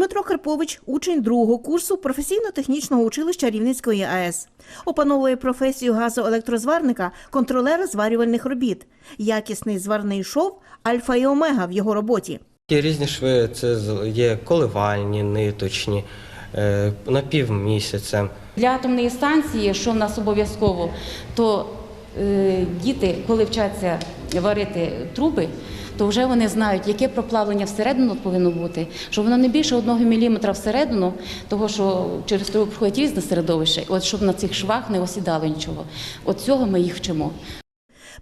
Дмитро Карпович, учень другого курсу професійно-технічного училища Рівненської АЕС. Опановує професію газоелектрозварника, контролера зварювальних робіт. Якісний зварний шов альфа і омега в його роботі. Є різні шви, це з- є коливальні, ниточні, е, на півмісяця. Для атомної станції, що в нас обов'язково, то е, діти, коли вчаться варити труби, то вже вони знають, яке проплавлення всередину повинно бути, щоб воно не більше одного міліметра всередину, того що через трубу проходить різне середовище, от щоб на цих швах не осідало нічого. От цього ми їх вчимо.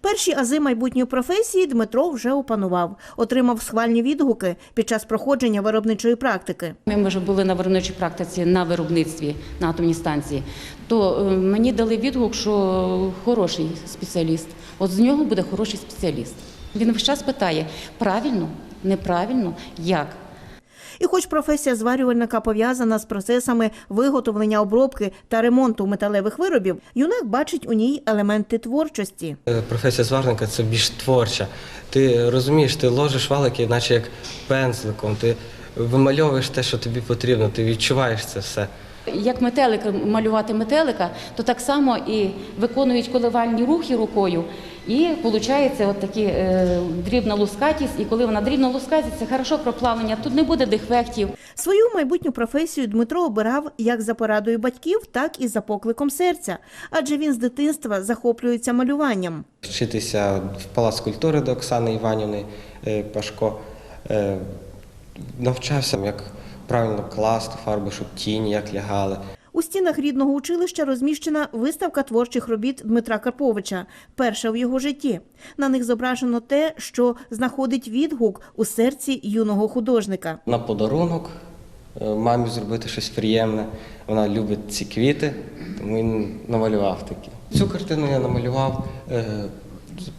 Перші ази майбутньої професії Дмитро вже опанував, отримав схвальні відгуки під час проходження виробничої практики. Ми вже були на виробничій практиці на виробництві на атомній станції. То е, мені дали відгук, що хороший спеціаліст. От з нього буде хороший спеціаліст. Він весь час питає: правильно, неправильно, як. І хоч професія зварювальника пов'язана з процесами виготовлення обробки та ремонту металевих виробів, юнак бачить у ній елементи творчості. Е, Професія зварника це більш творча. Ти розумієш, ти ложиш валики, наче як пензликом, ти вимальовуєш те, що тобі потрібно, ти відчуваєш це все. Як метелик малювати метелика, то так само і виконують коливальні рухи рукою, і виходить от такі е, дрібна лускатість. І коли вона дрібна лускатість, це хорошо проплавлення. Тут не буде дефектів. Свою майбутню професію Дмитро обирав як за порадою батьків, так і за покликом серця, адже він з дитинства захоплюється малюванням. Вчитися в палац культури до Оксани Іванівни е, Пашко. Е, Навчався, як правильно класти фарби, щоб тіні як лягали. У стінах рідного училища розміщена виставка творчих робіт Дмитра Карповича, перша в його житті. На них зображено те, що знаходить відгук у серці юного художника. На подарунок е, мамі зробити щось приємне. Вона любить ці квіти, тому він намалював такі. Цю картину я намалював е,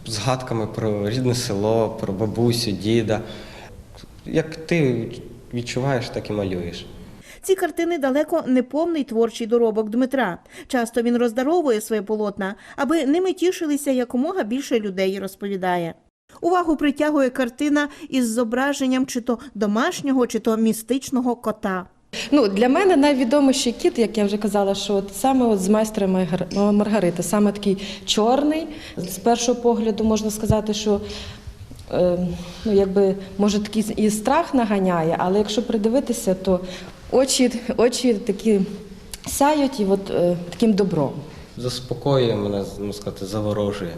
згадками про рідне село, про бабусю, діда. Як ти відчуваєш, так і малюєш. Ці картини далеко не повний творчий доробок Дмитра. Часто він роздаровує своє полотна, аби ними тішилися якомога більше людей, розповідає. Увагу притягує картина із зображенням чи то домашнього, чи то містичного кота. Ну, для мене найвідоміший кіт, як я вже казала, що от саме от з майстра Маргар- Маргарити, саме такий чорний. З першого погляду можна сказати, що е, ну, якби, може такий і страх наганяє, але якщо придивитися, то очі, очі такі сяють і от, е, таким добром. Заспокоює мене, можна сказати, заворожує.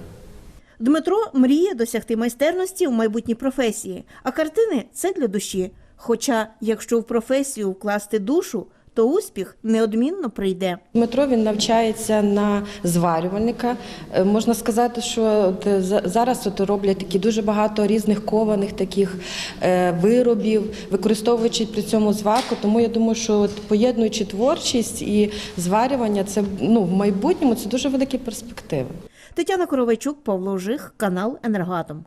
Дмитро мріє досягти майстерності в майбутній професії, а картини це для душі. Хоча, якщо в професію вкласти душу, то успіх неодмінно прийде. Дмитро він навчається на зварювальника. Е, Можна сказати, що е, за- зараз от роблять такі дуже багато різних кованих таких е, виробів, використовуючи при цьому зварку. Тому я думаю, що от поєднуючи творчість і зварювання, це ну в майбутньому це дуже великі перспективи. Тетяна Коровайчук, Павло Жих, канал Енергоатом.